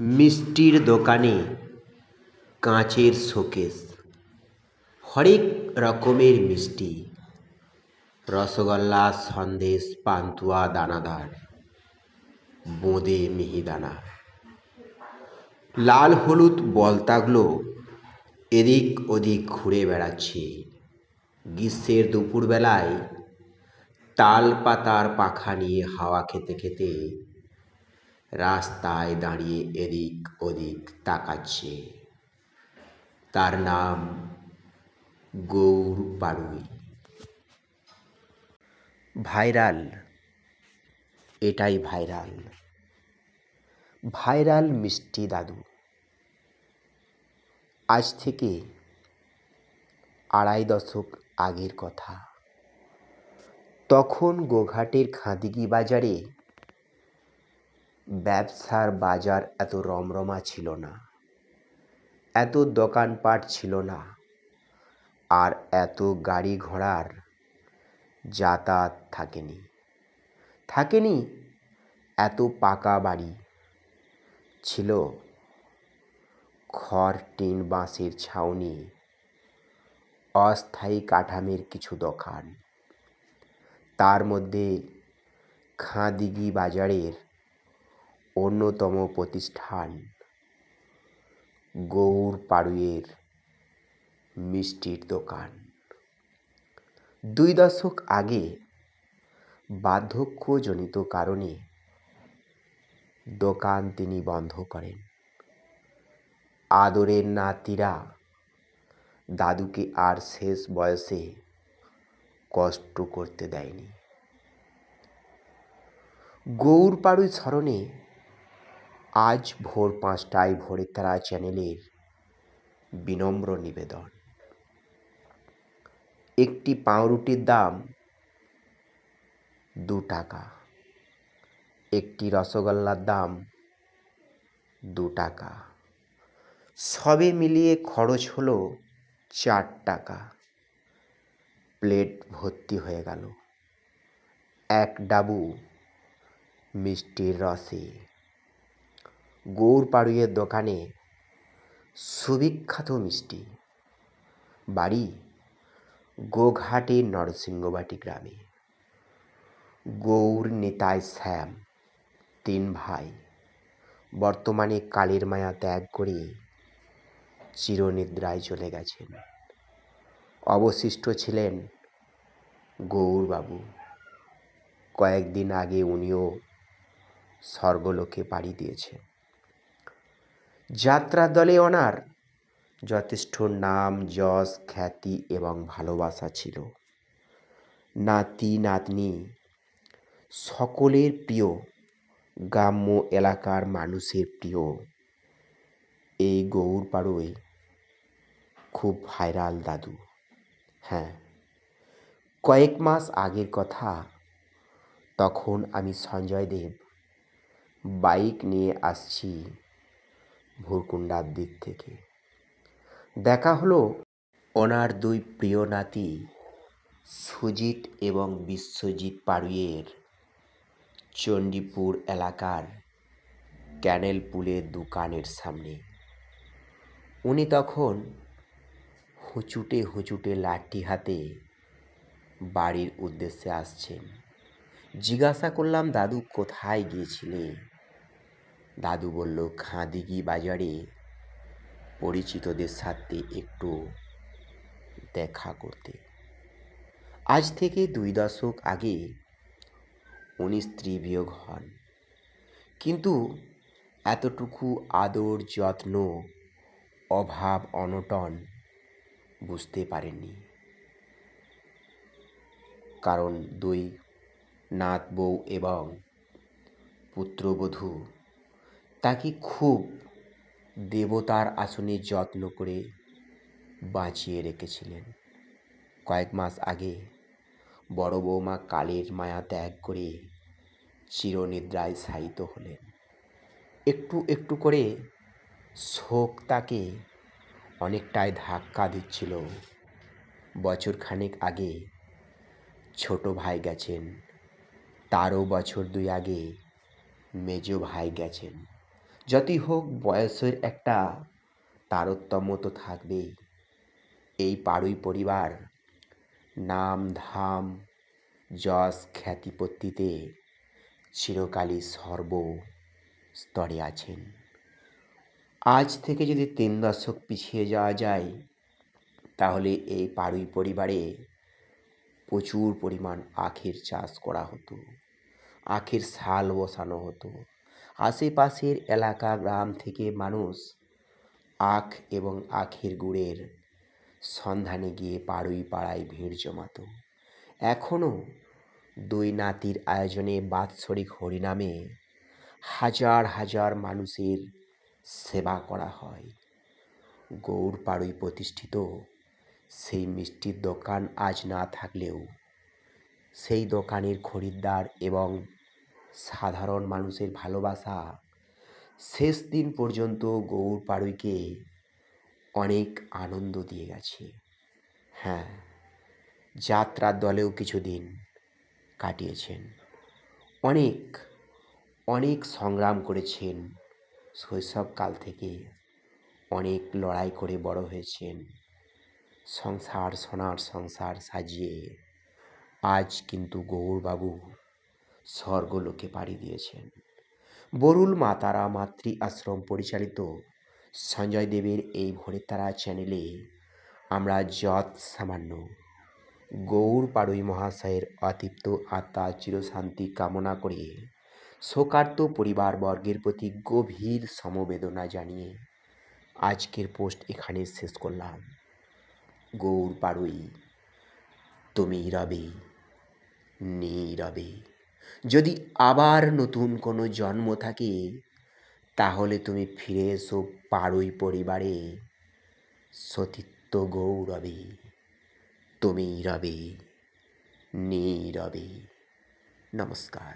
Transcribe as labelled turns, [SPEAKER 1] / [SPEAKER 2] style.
[SPEAKER 1] মিষ্টির দোকানে কাঁচের শোকেস। হরেক রকমের মিষ্টি। রসগোল্লা, সন্দেশ, পান্তুয়া, দানাদার। বোঁদে মিহিদানা। লাল হলুদ বলতাগুলো এদিক ওদিক ঘুরে বেড়াচ্ছে। গ্রীষ্মের দুপুরবেলায় তাল পাতার পাখা নিয়ে হাওয়া খেতে খেতে রাস্তায় দাঁড়িয়ে এদিক ওদিক তাকাচ্ছে। তার নাম গৌর পাড়ুই ভাইরাল, এটাই ভাইরাল। ভাইরাল মিষ্টি দাদু। আজ থেকে আড়াই দশক আগের কথা। তখন গোঘাটের খাদিকি বাজারে ব্যবসার বাজার এত রমরমা ছিল না, এত দোকানপাট ছিল না, আর এত গাড়ি ঘোড়ার যাতায়াত থাকেনি। থাকেনি, এত পাকা বাড়ি ছিল, খড়, টিন, বাঁশের ছাউনি, অস্থায়ী কাঠামের কিছু দোকান। তার মধ্যে খাঁদিগি বাজারের অন্যতম প্রতিষ্ঠান গৌর পাড়ুইয়ের মিষ্টির দোকান। দুই দশক আগে বার্ধক্যজনিত কারণে দোকান তিনি বন্ধ করেন। আদরের নাতিরা দাদুকে আর শেষ বয়সে কষ্ট করতে দেয়নি। গৌর পাড়ুই স্মরণে আজ ভোর পাঁচটায় ভোরে তারা চ্যানেলের বিনম্র নিবেদন। একটি পাউরুটির দাম দু টাকা, একটি রসগোল্লার দাম দু টাকা। সবে মিলিয়ে খরচ হলো চার টাকা। প্লেট ভর্তি হয়ে গেল। এক ডাবু মিষ্টির রসে। গৌর পাড়ুইয়ের দোকানে সুবিখ্যাত মিষ্টি। বাড়ি গোঘাটের নরসিংহবাটি গ্রামে। গৌর নেতায় শ্যাম, তিন ভাই। বর্তমানে কালের মায়া ত্যাগ করে চিরনিদ্রায় চলে গেছেন। অবশিষ্ট ছিলেন গৌরবাবু। কয়েকদিন আগে উনিও স্বর্গলোকে পাড়ি দিয়েছেন। যাত্রা দলে ওনার যথেষ্ট নাম, যশ, খ্যাতি এবং ভালোবাসা ছিল। নাতি, নাতনি, সকলের প্রিয়, গ্রাম্য এলাকার মানুষের প্রিয়। এই গৌর পাড়োয় খুব ভাইরাল দাদু। হ্যাঁ কয়েক মাস আগের কথা। তখন আমি সঞ্জয় দেব। বাইক নিয়ে আসছি। ভুরকুন্ডার দিক থেকে। দেখা হলো ওনার দুই প্রিয় নাতি, সুজিত এবং বিশ্বজিৎ পাড়ুইয়ের চণ্ডীপুর এলাকার ক্যানেল পুলের দোকানের সামনে। উনি তখন হুঁচুটে হুঁচুটে লাঠি হাতে বাড়ির উদ্দেশ্যে আসছেন। জিজ্ঞাসা করলাম, দাদু, কোথায় গিয়েছিলে? দাদু বলল খাদিগি বাজারে? পরিচিতদের সাথে একটু দেখা করতে। আজ থেকে দুই দশক আগে উনি স্ত্রী বিয়োগ হন। কিন্তু এতটুকু আদর, যত্ন, অভাব, অনটন বুঝতে পারেননি। কারণ দুই নাত বউ এবং পুত্রবধূ তাকে খুব দেবতার আসনে যত্ন করে বাঁচিয়ে রেখেছিলেন। কয়েক মাস আগে বড় বৌমা কালের মায়া ত্যাগ করে চিরনিদ্রায় শায়িত হলেন। একটু একটু করে শোক তাকে অনেকটাই ধাক্কা দিচ্ছিল। বছরখানেক আগে ছোট ভাই গেছেন, তারও বছর দুই আগে মেজ ভাই গেছেন। যতই হোক বয়সের একটা তারতম্য তো থাকবেই। এই পাড়ুই পরিবার নাম ধাম যশ খ্যাতিপত্তিতে চিরকালই সর্ব স্তরে আছেন। আজ থেকে যদি তিন দশক পিছিয়ে যাওয়া যায়, তাহলে এই পাড়ুই পরিবারে প্রচুর পরিমাণ আখের চাষ করা হতো। আখের শাল বসানো হতো। আশেপাশের এলাকা গ্রাম থেকে মানুষ আখ এবং আখের গুড়ের সন্ধানে গিয়ে পাড়ুই পাড়ায় ভিড় জমাতো। এখনও দুই নাতির আয়োজনে বাৎসরিক হরিনামে হাজার হাজার মানুষের সেবা করা হয়। গৌর পাড়ুই প্রতিষ্ঠিত, সেই মিষ্টির দোকান আজ না থাকলেও সেই দোকানের খরিদ্দার এবং সাধারণ মানুষের ভালোবাসা। শেষ দিন পর্যন্ত গৌর পাড়ুইকে অনেক আনন্দ দিয়ে গেছে। হ্যাঁ যাত্রার দলেও কিছুদিন কাটিয়েছেন। অনেক অনেক সংগ্রাম করেছেন। শৈশবকাল থেকে অনেক লড়াই করে বড় হয়েছেন। সংসার, সোনার সংসার সাজিয়ে আজ কিন্তু গৌরবাবু স্বর্গলোকে পাড়ি দিয়েছেন। বরুল মাতারা মাতৃ আশ্রম পরিচালিত সঞ্জয় দেবের এই ভোরের তারা চ্যানেলে আমরা যৎ সামান্য গৌর পাড়ুই মহাশয়ের অতৃপ্ত আত্মা চিরশান্তি কামনা করে শোকার্ত পরিবারবর্গের প্রতি গভীর সমবেদনা জানিয়ে আজকের পোস্ট এখানে শেষ করলাম। গৌর পাড়ুই, তুমি রবে, নীরবে। যদি আবার নতুন কোনো জন্ম থাকে, তাহলে তুমি ফিরে এসো পাড়ুই পরিবারে। সতীত্ব গৌরবে, তুমি রবে, নীরবে। নমস্কার।